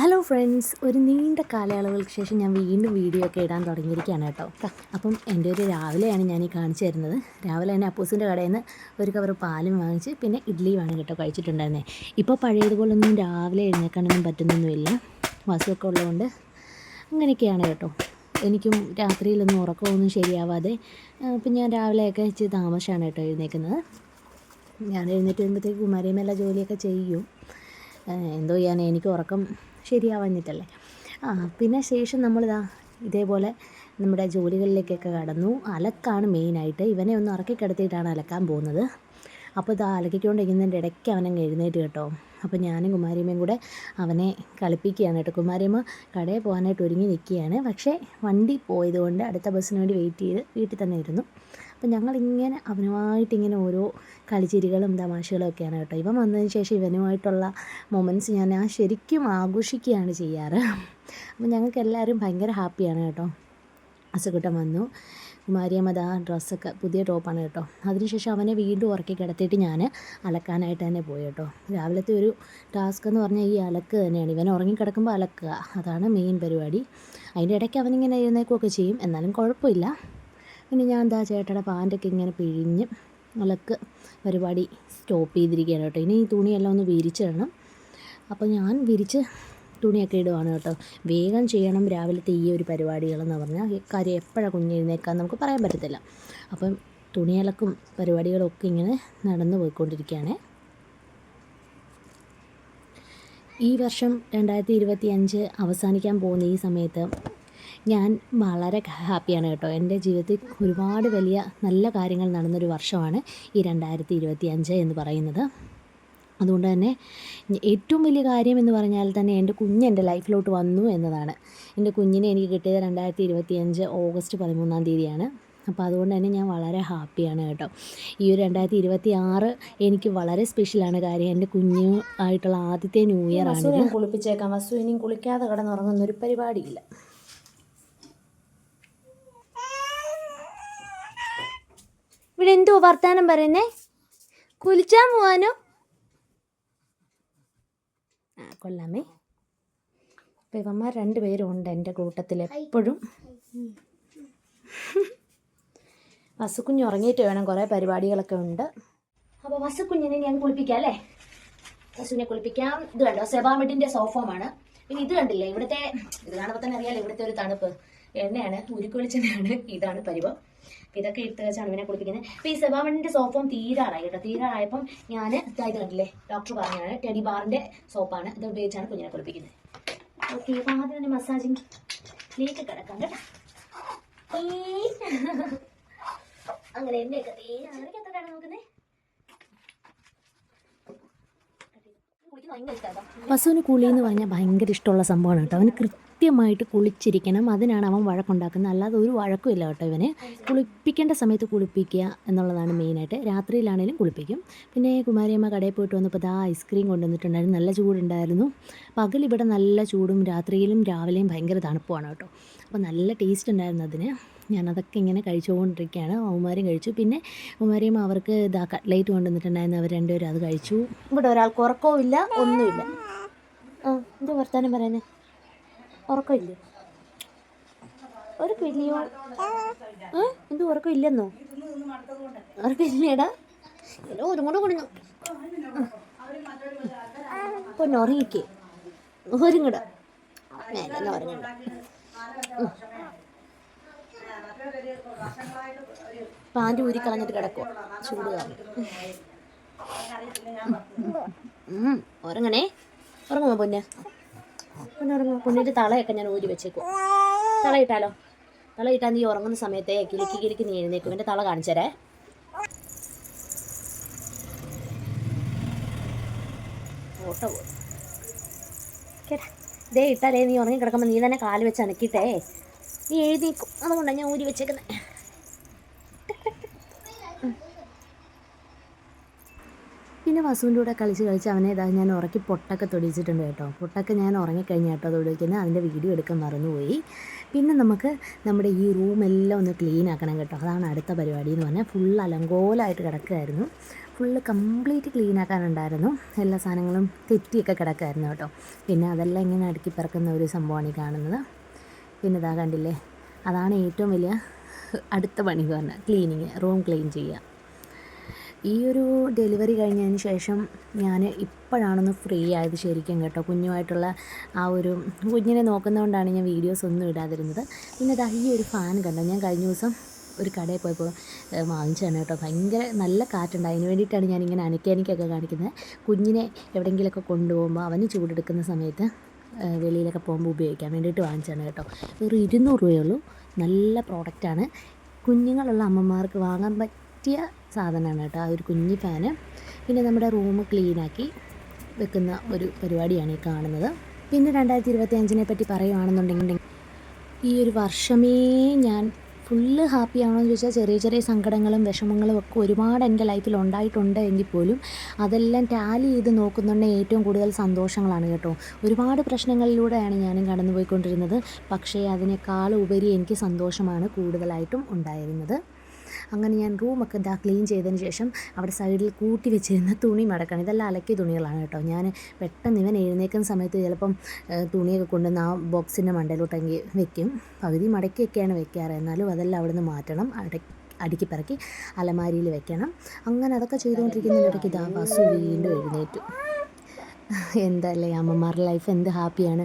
Hello friends ഒരു നീണ്ട കാലയളവുകൾക്ക് ശേഷം ഞാൻ വീണ്ടും വീഡിയോ ഒക്കെ ഇടാൻ തുടങ്ങിയിരിക്കുകയാണ് കേട്ടോ. അപ്പം എന്റെ ഒരു രാവിലെയാണ് ഞാൻ ഈ കാണിച്ചു തരുന്നത്. രാവിലെ തന്നെ അപ്പൂസിന്റെ കടയിൽ നിന്ന് ഒരു കവർ പാലും വാങ്ങിച്ച് പിന്നെ ഇഡ്ഡലിയുമാണ് കേട്ടോ കഴിച്ചിട്ടുണ്ടായിരുന്നത് ഇപ്പോൾ പഴയതുപോലൊന്നും രാവിലെ എഴുന്നേക്കാനൊന്നും പറ്റുന്നൊന്നുമില്ല. വാസൊക്കെ ഉള്ളതുകൊണ്ട് അങ്ങനെയൊക്കെയാണ് കേട്ടോ. എനിക്കും രാത്രിയിലൊന്നും ഉറക്കമൊന്നും ശരിയാവാതെ ഇപ്പം ഞാൻ രാവിലെയൊക്കെ ഇച്ചിരി താമസമാണ് കേട്ടോ എഴുന്നേക്കുന്നത് ഞാൻ എഴുന്നേറ്റ് വരുമ്പോഴത്തേക്ക് കുമാരിയമ്മ എല്ലാ ജോലിയൊക്കെ ചെയ്യും. എന്തോ ചെയ്യാൻ എനിക്ക് ഉറക്കം ശരിയാവാഞ്ഞിട്ടല്ലേ? ആ പിന്നെ ശേഷം നമ്മളിതാ ഇതേപോലെ നമ്മുടെ ജോലികളിലേക്കൊക്കെ കടന്നു. അലക്കാണ് മെയിനായിട്ട്. ഇവനെ ഒന്ന് ഇറക്കി കിടത്തിയിട്ടാണ് അലക്കാൻ പോകുന്നത്. അപ്പോൾ ഇതാ അലക്കിക്കൊണ്ടിരിക്കുന്നതിന്റെ ഇടയ്ക്ക് അവനങ്ങ് എഴുന്നേറ്റ് കേട്ടോ. അപ്പോൾ ഞാനും കുമാരിയമ്മയും കൂടെ അവനെ കളിപ്പിക്കുകയാണ് കേട്ടോ. കുമാരിയമ്മ കടയിൽ പോകാനായിട്ട് ഒരുങ്ങി നിൽക്കുകയാണ്. പക്ഷേ വണ്ടി പോയതുകൊണ്ട് അടുത്ത ബസ്സിന് വേണ്ടി വെയിറ്റ് ചെയ്ത് വീട്ടിൽ തന്നെ ഇരുന്നു. അപ്പം ഞങ്ങളിങ്ങനെ അവനുമായിട്ട് ഇങ്ങനെ ഓരോ കളിച്ചിരികളും തമാശകളും ഒക്കെയാണ് കേട്ടോ. ഇവൻ വന്നതിന് ശേഷം ഇവനുമായിട്ടുള്ള മൊമെന്റ്സ് ഞാൻ ആ ശരിക്കും ആഘോഷിക്കുകയാണ് ചെയ്യാറ്. അപ്പം ഞങ്ങൾക്ക് എല്ലാവരും ഭയങ്കര ഹാപ്പിയാണ് കേട്ടോ. അസുഖട്ടം വന്നു. കുമാരിയമ്മത് ആ ഡ്രസ്സൊക്കെ പുതിയ ടോപ്പാണ് കേട്ടോ. അതിനുശേഷം അവനെ വീണ്ടും ഉറക്കി കിടത്തിയിട്ട് ഞാൻ അലക്കാനായിട്ട് തന്നെ പോയി കേട്ടോ. രാവിലത്തെ ഒരു ടാസ്ക് എന്ന് പറഞ്ഞാൽ ഈ അലക്ക് തന്നെയാണ്. ഇവൻ ഉറങ്ങിക്കിടക്കുമ്പോൾ അലക്കുക. അതാണ് മെയിൻ പരിപാടി. അതിന്റെ ഇടയ്ക്ക് അവനിങ്ങനെ എഴുന്നേക്കുകയൊക്കെ ചെയ്യും. എന്നാലും കുഴപ്പമില്ല. പിന്നെ ഞാൻ എന്താ ചേട്ടയുടെ പാന്റൊക്കെ ഇങ്ങനെ പിഴിഞ്ഞ് അലക്ക് പരിപാടി സ്റ്റോപ്പ് ചെയ്തിരിക്കുകയാണ് കേട്ടോ. ഇനി ഈ തുണിയെല്ലാം ഒന്ന് വിരിച്ചിടണം. അപ്പോൾ ഞാൻ വിരിച്ച് തുണിയൊക്കെ ഇടുവാണ് കേട്ടോ. വേഗം ചെയ്യണം രാവിലത്തെ ഈ ഒരു പരിപാടികളെന്ന് പറഞ്ഞാൽ. കാര്യം എപ്പോഴാണ് കുഞ്ഞെഴുന്നേക്കാൻ നമുക്ക് പറയാൻ പറ്റത്തില്ല. അപ്പം തുണിയലക്കും പരിപാടികളൊക്കെ ഇങ്ങനെ നടന്നു പോയിക്കൊണ്ടിരിക്കുകയാണ്. ഈ വർഷം രണ്ടായിരത്തി ഇരുപത്തി അഞ്ച് അവസാനിക്കാൻ പോകുന്ന ഈ സമയത്ത് ഞാൻ വളരെ ഹാപ്പിയാണ് കേട്ടോ. എന്റെ ജീവിതത്തിൽ ഒരുപാട് വലിയ നല്ല കാര്യങ്ങൾ നടന്നൊരു വർഷമാണ് ഈ രണ്ടായിരത്തി ഇരുപത്തി അഞ്ച് എന്ന് പറയുന്നത്. അതുകൊണ്ട് തന്നെ ഏറ്റവും വലിയ കാര്യം എന്ന് പറഞ്ഞാൽ തന്നെ എന്റെ കുഞ്ഞ് എന്റെ ലൈഫിലോട്ട് വന്നു എന്നതാണ്. എന്റെ കുഞ്ഞിനെ എനിക്ക് കിട്ടിയത് രണ്ടായിരത്തി ഇരുപത്തി അഞ്ച് ഓഗസ്റ്റ് പതിമൂന്നാം തീയതിയാണ്. അപ്പോൾ അതുകൊണ്ട് തന്നെ ഞാൻ വളരെ ഹാപ്പിയാണ് കേട്ടോ. ഈ ഒരു രണ്ടായിരത്തി ഇരുപത്തി ആറ് എനിക്ക് വളരെ സ്പെഷ്യലാണ് കാര്യം. എന്റെ കുഞ്ഞു ആയിട്ടുള്ള ആദ്യത്തെ ന്യൂ ഇയർ ആണ് കുളിപ്പിച്ചേക്കാം. വസ്തു ഇനിയും കുളിക്കാതെ കിടന്നുറങ്ങുന്ന ഒരു പരിപാടിയില്ല. ഇവിടെ എന്തോ വർത്താനം പറയുന്നേ? കുലിച്ചാൻ പോവാനോ? ആ കൊള്ളാമേ. അപ്പം ഇവന്മാർ രണ്ടുപേരും ഉണ്ട് എന്റെ കൂട്ടത്തിൽ എപ്പോഴും. വസുക്കുഞ്ഞ് ഉറങ്ങിയിട്ട് വേണം കുറേ പരിപാടികളൊക്കെ ഉണ്ട്. അപ്പോൾ വസുക്കുഞ്ഞിനെ ഞാൻ കുളിപ്പിക്കാം അല്ലേ? വസുവിനെ കുളിപ്പിക്കാം. ഇത് കണ്ടോ? സെബാമിഡിന്റെ സോഫോമാണ്. പിന്നെ ഇത് കണ്ടില്ലേ? ഇവിടുത്തെ ഇത് കാണുമ്പോൾ തന്നെ അറിയാലോ ഇവിടുത്തെ ഒരു തണുപ്പ്. എണ്ണയാണ് ഉരുക്കുവെളിച്ചെണ്ണയാണ് ഇതാണ് പരിവം. ഇതൊക്കെ ഇട്ട് വെച്ചാണ് ഇവനെ കുളിപ്പിക്കുന്നത്. അപ്പൊ ഈ സെബാമണിന്റെ സോപ്പും തീരാറായി കേട്ടോ. തീരാറായപ്പം ഞാൻ ഇത് കണ്ടില്ലേ? ഡോക്ടർ പറഞ്ഞാണ് ടെഡി ബാറിന്റെ സോപ്പാണ് ഇത് ഉപയോഗിച്ചാണ് കുഞ്ഞിനെ കുളിപ്പിക്കുന്നത്. ഓക്കെ അപ്പൊ ആദ്യം തന്നെ മസാജിങ് ലേക്ക് കിടക്കാം കേട്ടോ. അങ്ങനെ എന്നെയൊക്കെ അങ്ങനെയൊക്കെ എത്രയാണ് നോക്കുന്നത് ഭയങ്കര കുളി എന്ന് പറഞ്ഞാൽ ഭയങ്കര ഇഷ്ടമുള്ള സംഭവമാണ് കേട്ടോ. അവന് കൃത്യമായിട്ട് കുളിച്ചിരിക്കണം. അതിനാണ് അവൻ വഴക്കുണ്ടാക്കുന്നത്. അല്ലാതെ ഒരു വഴക്കുമില്ല കേട്ടോ ഇവന്. കുളിപ്പിക്കേണ്ട സമയത്ത് കുളിപ്പിക്കുക എന്നുള്ളതാണ് മെയിനായിട്ട് രാത്രിയിലാണേലും കുളിപ്പിക്കും. പിന്നെ കുമാരിയമ്മ കടയിൽ പോയിട്ട് വന്നപ്പോൾ ദാ ഐസ്ക്രീം കൊണ്ടുവന്നിട്ടുണ്ടായിരുന്നു. നല്ല ചൂടുണ്ടായിരുന്നു. പകൽ ഇവിടെ നല്ല ചൂടും രാത്രിയിലും രാവിലെയും ഭയങ്കര തണുപ്പുമാണ് കേട്ടോ. അപ്പോൾ നല്ല ടേസ്റ്റ് ഉണ്ടായിരുന്നു അതിന്. ഞാനതൊക്കെ ഇങ്ങനെ കഴിച്ചുകൊണ്ടിരിക്കുകയാണ്. അവന്മാരും കഴിച്ചു. പിന്നെ അവന്മാരെയും അവർക്ക് ഇതാ കട്ട്ലൈറ്റ് കൊണ്ടുവന്നിട്ടുണ്ടായിരുന്നു. അവർ രണ്ടുപേരും അത് കഴിച്ചു. ഇവിടെ ഒരാൾക്ക് ഉറക്കവും ഇല്ല ഒന്നുമില്ല. ആ എന്താ വർത്താനം പറയുന്നേ? ഉറക്കമില്ലേ? ഉറക്കമില്ലയോ? ഏ? എന്ത് ഉറക്കമില്ലെന്നോ? ഉറക്കമില്ലേടാ? ഹലോ ഒന്നും കൂടെ കുടിഞ്ഞു പൊന്നെ ഉറങ്ങിക്കേ. ഒരുങ്ങട. മേലെന്ന് ഉറങ്ങണ്ട. പാന്റ് ഊരി കളഞ്ഞിട്ട് കിടക്കുക ചൂട് കാരണം. ഉറങ്ങണേ. ഉറങ്ങുമോ പൊന്നെ? ഉറങ്ങുമോ പൊന്നിന്റെ തളയൊക്കെ ഞാൻ ഊരി വെച്ചേക്കും തളയിട്ടാലോ? തളയിട്ടാൽ നീ ഉറങ്ങുന്ന സമയത്തെ കിലുക്കി കിലുക്കി നീ എഴുന്നേക്കും എന്റെ തള കാണിച്ചരേ. ഓട്ടോ ദേ ഇട്ടാലേ നീ ഉറങ്ങി കിടക്കുമ്പോൾ നീ തന്നെ കാൽ വെച്ച് അനക്കിയിട്ടേ. നീ എഴുന്നേക്കും അതുകൊണ്ടാണ് ഞാൻ ഊരി വെച്ചേക്കുന്നത് പിന്നെ വസുവിന്റെ കൂടെ കളിച്ച് കളിച്ച് അവനെ ഇതാ ഞാൻ ഉറക്കി പൊട്ടൊക്കെ തൊടിച്ചിട്ടുണ്ട് കേട്ടോ. പൊട്ടൊക്കെ ഞാൻ ഉറങ്ങിക്കഴിഞ്ഞ കേട്ടോ തൊടിക്കുന്നത് അതിന്റെ വീഡിയോ എടുക്കാൻ മറന്നുപോയി. പിന്നെ നമുക്ക് നമ്മുടെ ഈ റൂമെല്ലാം ഒന്ന് ക്ലീൻ ആക്കണം കേട്ടോ. അതാണ് അടുത്ത പരിപാടി എന്ന് പറഞ്ഞാൽ ഫുൾ അലങ്കോലമായിട്ട് കിടക്കുമായിരുന്നു ഫുള്ള് കംപ്ലീറ്റ് ക്ലീൻ ആക്കാനുണ്ടായിരുന്നു. എല്ലാ സാധനങ്ങളും തെറ്റിയൊക്കെ കിടക്കുമായിരുന്നു കേട്ടോ. പിന്നെ അതെല്ലാം ഇങ്ങനെ അടുക്കി പിറക്കുന്ന ഒരു സംഭവമാണ് ഈ കാണുന്നത്. പിന്നെ ഇതാ കണ്ടില്ലേ? അതാണ് ഏറ്റവും വലിയ അടുത്ത പണി പറഞ്ഞാൽ ക്ലീനിങ് റൂം ക്ലീൻ ചെയ്യുക. ഈ ഒരു ഡെലിവറി കഴിഞ്ഞതിന് ശേഷം ഞാൻ ഇപ്പോഴാണൊന്ന് ഫ്രീ ആയത് ശരിക്കും കേട്ടോ. കുഞ്ഞുമായിട്ടുള്ള ആ ഒരു കുഞ്ഞിനെ നോക്കുന്നതുകൊണ്ടാണ് ഞാൻ വീഡിയോസ് ഒന്നും ഇടാതിരുന്നത്. പിന്നെ ദാ ഈ ഒരു ഫാൻ കണ്ടോ? ഞാൻ കഴിഞ്ഞ ദിവസം ഒരു കടയിൽ പോയപ്പോൾ വാങ്ങിച്ചതാണ് കേട്ടോ. ഭയങ്കര നല്ല കാറ്റുണ്ട്. അതിന് വേണ്ടിയിട്ടാണ് ഞാനിങ്ങനെ അനക്കാനിക്കൊക്കെ കാണിക്കുന്നത്. കുഞ്ഞിനെ എവിടെയെങ്കിലുമൊക്കെ കൊണ്ടുപോകുമ്പോൾ അവന് ചൂടെടുക്കുന്ന സമയത്ത് വെളിയിലൊക്കെ പോകുമ്പോൾ ഉപയോഗിക്കാൻ വേണ്ടിയിട്ട് വാങ്ങിച്ചതാണ് കേട്ടോ. ഒരു ഇരുന്നൂറ് രൂപയേ ഉള്ളൂ. നല്ല പ്രോഡക്റ്റാണ് കുഞ്ഞുങ്ങളുള്ള അമ്മമാർക്ക് വാങ്ങാൻ പറ്റിയ സാധനമാണ് കേട്ടോ. ആ ഒരു കുഞ്ഞി ഫാന്. പിന്നെ നമ്മുടെ റൂം ക്ലീനാക്കി വെക്കുന്ന ഒരു പരിപാടിയാണ് ഈ കാണുന്നത്. പിന്നെ രണ്ടായിരത്തി ഇരുപത്തി അഞ്ചിനെ പറ്റി പറയുകയാണെന്നുണ്ടെങ്കിൽ ഈ ഒരു വർഷമേ ഞാൻ ഫുള്ള് ഹാപ്പി ആണോ എന്ന് ചോദിച്ചാൽ ചെറിയ ചെറിയ സങ്കടങ്ങളും വിഷമങ്ങളും ഒക്കെ ഒരുപാട് എന്റെ ലൈഫിൽ ഉണ്ടായിട്ടുണ്ട് എങ്കിൽ പോലും അതെല്ലാം ടാലി ചെയ്ത് നോക്കുന്നുണ്ടെങ്കിൽ ഏറ്റവും കൂടുതൽ സന്തോഷങ്ങളാണ് കേട്ടോ. ഒരുപാട് പ്രശ്നങ്ങളിലൂടെയാണ് ഞാനും കടന്നു പോയിക്കൊണ്ടിരുന്നത് പക്ഷേ അതിനേക്കാൾ ഉപരി എനിക്ക് സന്തോഷമാണ് കൂടുതലായിട്ടും ഉണ്ടായിരുന്നത്. അങ്ങനെ ഞാൻ റൂമൊക്കെ ഇതാ ക്ലീൻ ചെയ്തതിന് ശേഷം അവിടെ സൈഡിൽ കൂട്ടി വെച്ചിരുന്ന തുണി മടക്കണം. ഇതെല്ലാം അലക്കിയ തുണികളാണ് കേട്ടോ. ഞാൻ പെട്ടെന്ന് ഇവൻ എഴുന്നേക്കുന്ന സമയത്ത് ചിലപ്പം തുണിയൊക്കെ കൊണ്ടുവന്ന് ആ ബോക്സിന്റെ മണ്ടയിലോട്ടെങ്കിൽ വെക്കും. പകുതി മടക്കിയൊക്കെയാണ് വെക്കാറ്. എന്നാലും അതെല്ലാം അവിടെ നിന്ന് മാറ്റണം. അട അടുക്കി പിറക്കി അലമാരിയിൽ വെക്കണം. അങ്ങനെ അതൊക്കെ ചെയ്തുകൊണ്ടിരിക്കുന്നതിനിടയ്ക്ക് ഇതാ ബസ് വീണ്ടും എഴുന്നേറ്റു. എന്തല്ലേ അമ്മമാരുടെ ലൈഫ് എന്ത് ഹാപ്പിയാണ്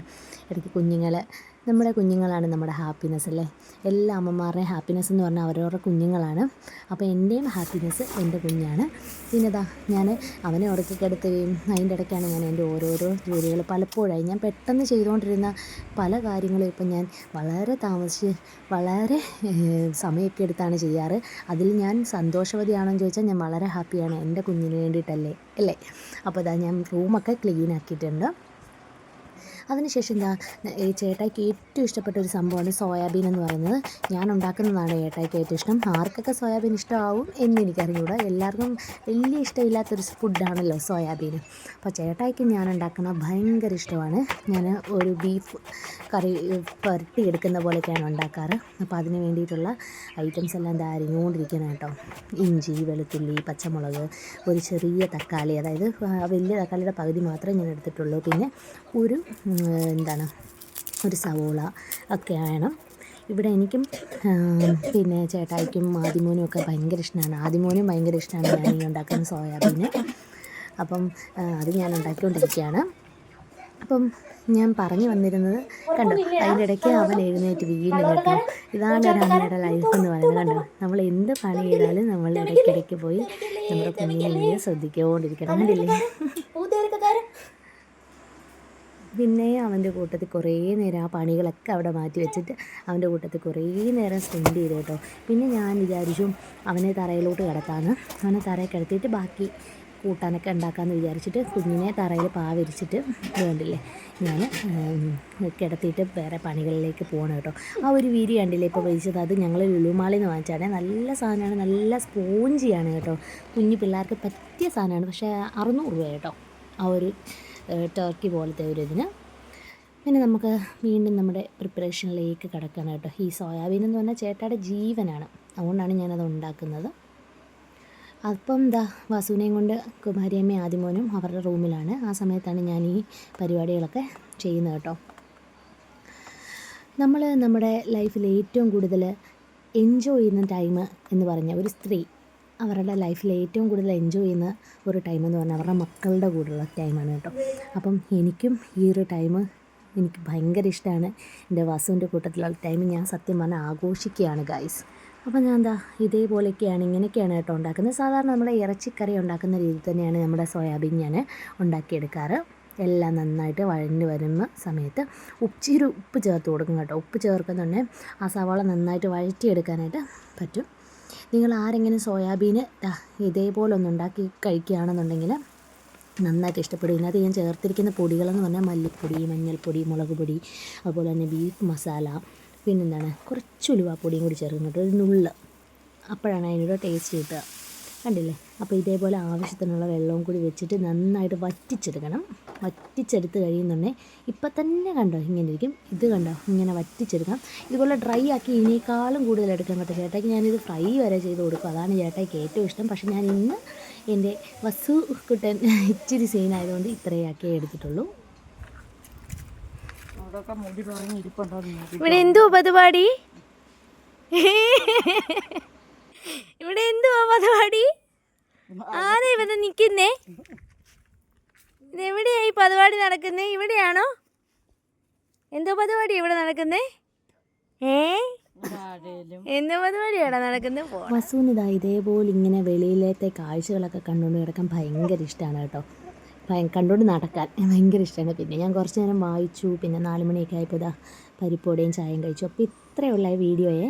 ഇടയ്ക്ക് കുഞ്ഞുങ്ങളെ നമ്മുടെ കുഞ്ഞുങ്ങളാണ് നമ്മുടെ ഹാപ്പിനെസ് അല്ലേ? എല്ലാ അമ്മമാരുടെയും ഹാപ്പിനെസ് എന്ന് പറഞ്ഞാൽ അവരവരുടെ കുഞ്ഞുങ്ങളാണ്. അപ്പോൾ എന്റെയും ഹാപ്പിനെസ് എന്റെ കുഞ്ഞാണ്. പിന്നെ ഇതാ ഞാൻ അവനെ ഉറക്കിക്കെടുത്തുകയും കിടത്തുകയും അതിന്റെ ഇടയ്ക്കാണ് ഞാൻ എന്റെ ഓരോരോ ജോലികൾ പലപ്പോഴായി ഞാൻ പെട്ടെന്ന് ചെയ്തുകൊണ്ടിരുന്ന പല കാര്യങ്ങളും ഇപ്പം ഞാൻ വളരെ താമസിച്ച് വളരെ സമയമൊക്കെ എടുത്താണ് ചെയ്യാറ്. അതിൽ ഞാൻ സന്തോഷവതിയാണെന്ന് ചോദിച്ചാൽ ഞാൻ വളരെ ഹാപ്പിയാണ് എന്റെ കുഞ്ഞിന് വേണ്ടിയിട്ടല്ലേ അല്ലേ? അപ്പോൾ ഇതാ ഞാൻ റൂമൊക്കെ ക്ലീൻ ആക്കിയിട്ടുണ്ട്. അതിനുശേഷം എന്താ ഈ ചേട്ടായിക്ക് ഏറ്റവും ഇഷ്ടപ്പെട്ട ഒരു സംഭവമാണ് സോയാബീൻ എന്ന് പറയുന്നത്. ഞാൻ ഉണ്ടാക്കുന്നതാണ് ചേട്ടായിക്ക് ഏറ്റവും ഇഷ്ടം. ആർക്കൊക്കെ സോയാബീൻ ഇഷ്ടമാവും എന്ന് എനിക്കറിഞ്ഞൂടാ. എല്ലാവർക്കും വലിയ ഇഷ്ടമില്ലാത്തൊരു ഫുഡാണല്ലോ സോയാബീൻ. അപ്പോൾ ചേട്ടായിക്ക് ഞാൻ ഉണ്ടാക്കുന്ന ഭയങ്കര ഇഷ്ടമാണ്. ഞാൻ ഒരു ബീഫ് കറി പുരട്ടി എടുക്കുന്ന പോലെയൊക്കെയാണ് ഉണ്ടാക്കാറ്. അപ്പോൾ അതിന് വേണ്ടിയിട്ടുള്ള ഐറ്റംസ് എല്ലാം എന്താ അരിഞ്ഞുകൊണ്ടിരിക്കണം കേട്ടോ. ഇഞ്ചി വെളുത്തുള്ളി പച്ചമുളക് ഒരു ചെറിയ തക്കാളി. അതായത് വലിയ തക്കാളിയുടെ പകുതി മാത്രമേ ഞാൻ എടുത്തിട്ടുള്ളൂ. പിന്നെ ഒരു എന്താണ് ഒരു സവോള ഒക്കെ വേണം. ഇവിടെ എനിക്കും പിന്നെ ചേട്ടായിക്കും ആദിമോനും ഒക്കെ ഭയങ്കര ഇഷ്ടമാണ് ആദിമോനും ഭയങ്കര ഇഷ്ടമാണ് ഞാൻ ഈ ഉണ്ടാക്കുന്ന സോയാബീന്. അപ്പം അത് ഞാൻ ഉണ്ടാക്കിക്കൊണ്ടിരിക്കുകയാണ്. അപ്പം ഞാൻ പറഞ്ഞു വന്നിരുന്നത് കണ്ടോ അതിന്റെ ഇടയ്ക്ക് അവൻ എഴുന്നേറ്റ് വീണ്ടും കേട്ടോ. ഇതാണ് ഒരു അമ്മയുടെ ലൈഫ് എന്ന് പറയുന്നത് കണ്ടോ. നമ്മൾ എന്ത് പണി ചെയ്താലും നമ്മൾ ഇടയ്ക്കിടയ്ക്ക് പോയി നമ്മുടെ കുഞ്ഞിനെ ശ്രദ്ധിക്കൊണ്ടിരിക്കണം കണ്ടില്ലേ? പിന്നെ അവന്റെ കൂട്ടത്തിൽ കുറേ നേരം ആ പണികളൊക്കെ അവിടെ മാറ്റി വെച്ചിട്ട് അവന്റെ കൂട്ടത്തിൽ കുറേ നേരം സ്പെൻഡ് ചെയ്തു കേട്ടോ. പിന്നെ ഞാൻ വിചാരിച്ചു അവനെ തറയിലോട്ട് കിടക്കാമെന്ന് അവനെ തറയിൽ കിടത്തിയിട്ട് ബാക്കി കൂട്ടാനൊക്കെ ഉണ്ടാക്കാമെന്ന് വിചാരിച്ചിട്ട് കുഞ്ഞിനെ തറയിൽ പാവിരിച്ചിട്ട് വേണ്ടില്ലേ ഞാൻ കിടത്തിയിട്ട് വേറെ പണികളിലേക്ക് പോകണം കേട്ടോ. ആ ഒരു വീരി കണ്ടില്ലേ? ഇപ്പോൾ വലിച്ചത് അത് ഞങ്ങൾ ലുലുമാളിൽ നിന്ന് വാങ്ങിച്ചാണ് നല്ല സാധനമാണ്. നല്ല സ്പോഞ്ചിയാണ് കേട്ടോ. കുഞ്ഞു പിള്ളേർക്ക് പറ്റിയ സാധനമാണ്. പക്ഷേ അറുന്നൂറ് രൂപ കേട്ടോ. ആ ഒരു ടർക്കി പോലത്തെ ഒരു ഇതിന്. പിന്നെ നമുക്ക് വീണ്ടും നമ്മുടെ പ്രിപ്പറേഷനിലേക്ക് കിടക്കണം കേട്ടോ. ഈ സോയാബീൻ എന്ന് പറഞ്ഞാൽ ചേട്ടായുടെ ജീവനാണ്. അതുകൊണ്ടാണ് ഞാനത് ഉണ്ടാക്കുന്നത്. അപ്പം ദാ വസുവിനെയും കൊണ്ട് കുമാരിയമ്മയും ആദിമോനും അവരുടെ റൂമിലാണ്. ആ സമയത്താണ് ഞാൻ ഈ പരിപാടികളൊക്കെ ചെയ്യുന്നത് കേട്ടോ. നമ്മൾ നമ്മുടെ ലൈഫിൽ ഏറ്റവും കൂടുതൽ എൻജോയ് ചെയ്യുന്ന ടൈം എന്ന് പറഞ്ഞാൽ ഒരു സ്ത്രീ. അവരുടെ ലൈഫിൽ ഏറ്റവും കൂടുതൽ എൻജോയ് ചെയ്യുന്ന ഒരു ടൈം എന്ന് പറഞ്ഞാൽ അവരുടെ മക്കളുടെ കൂടെയുള്ള ടൈമാണ് കേട്ടോ. അപ്പം എനിക്കും ഈ ഒരു ടൈം എനിക്ക് ഭയങ്കര ഇഷ്ടമാണ് എന്റെ വസുവിന്റെ കൂട്ടത്തിലുള്ള ടൈം ഞാൻ സത്യം പറഞ്ഞാൽ ആഘോഷിക്കുകയാണ് ഗൈസ് അപ്പോൾ ഞാൻ എന്താ ഇതേപോലെയൊക്കെയാണ് ഇങ്ങനെയൊക്കെയാണ് കേട്ടോ ഉണ്ടാക്കുന്നത്. സാധാരണ നമ്മുടെ ഇറച്ചിക്കറി ഉണ്ടാക്കുന്ന രീതി തന്നെയാണ് നമ്മുടെ സോയാബീൻ ഞാൻ ഉണ്ടാക്കിയെടുക്കാറ്. എല്ലാം നന്നായിട്ട് വഴഞ്ഞു വരുന്ന സമയത്ത് ഉച്ചിരി ഉപ്പ് ചേർത്ത് കൊടുക്കും കേട്ടോ. ഉപ്പ് ചേർക്കുന്നുണ്ടെങ്കിൽ ആ സവാള നന്നായിട്ട് വഴറ്റിയെടുക്കാനായിട്ട് പറ്റും. നിങ്ങൾ ആരെങ്കിലും സോയാബീന് ഇതേപോലെ ഒന്ന് ഉണ്ടാക്കി കഴിക്കുകയാണെന്നുണ്ടെങ്കിൽ നന്നായിട്ട് ഇഷ്ടപ്പെടും. ഇതിനകത്ത് ഞാൻ ചേർത്തിരിക്കുന്ന പൊടികളെന്ന് പറഞ്ഞാൽ മല്ലിപ്പൊടി മഞ്ഞൾപ്പൊടി മുളക് പൊടി അതുപോലെ തന്നെ ബീഫ് മസാല പിന്നെന്താണ് കുറച്ച് ഉലുവാപ്പൊടിയും കൂടി ചേർക്കുന്നുണ്ട്. ഒരു നുള്ള്. അപ്പോഴാണ് അതിനൊരു ടേസ്റ്റ് കിട്ടുക. കണ്ടില്ലേ? അപ്പോൾ ഇതേപോലെ ആവശ്യത്തിനുള്ള വെള്ളവും കൂടി വെച്ചിട്ട് നന്നായിട്ട് വറ്റിച്ചെടുക്കണം. വറ്റിച്ചെടുത്ത് കഴിയുന്നുണ്ടെങ്കിൽ ഇപ്പം തന്നെ കണ്ടോ ഇങ്ങനെ ഇരിക്കും. ഇത് കണ്ടോ ഇങ്ങനെ വറ്റിച്ചെടുക്കാം ഇതുപോലെ ഡ്രൈ ആക്കി ഇതിനേക്കാളും കൂടുതൽ എടുക്കാൻ പറ്റും ചേട്ടയ്ക്ക് ഞാനിത് ഫ്രൈ വരെ ചെയ്ത് കൊടുക്കും. അതാണ് ചേട്ടയ്ക്ക് ഏറ്റവും ഇഷ്ടം. പക്ഷേ ഞാൻ ഇന്ന് എന്റെ വസു കുട്ടൻ ഇച്ചിരി സീനായതുകൊണ്ട് ഇത്രയും ആക്കിയേ എടുത്തിട്ടുള്ളൂ ഇവിടെ എന്തോ പരിപാടി? ഇവിടെ എന്തുവാ പരിപാടി ആരാ ഇവിടെ നിക്കുന്നേ? ഈ പരിപാടി നടക്കുന്നേ? ഇവിടെയാണോ? എന്തോ പരിപാടി ഇവിടെ നടക്കുന്നേ? ഏ? എന്തോ നടക്കുന്നത് ഇതാ ഇതേപോലെ ഇങ്ങനെ വെളിയിലത്തെ കാഴ്ചകളൊക്കെ കണ്ടുകൊണ്ട് കിടക്കാൻ ഭയങ്കര ഇഷ്ടമാണ് കേട്ടോ. ഭയ കണ്ടുകൊണ്ട് നടക്കാൻ ഭയങ്കര ഇഷ്ടമാണ് പിന്നെ ഞാൻ കുറച്ച് നേരം വായിച്ചു. പിന്നെ നാല് മണിയൊക്കെ ആയപ്പോൾ ഇതാ പരിപ്പോടെയും ചായയും കഴിച്ചു. അപ്പോൾ ഇത്രയുള്ള വീഡിയോയെ.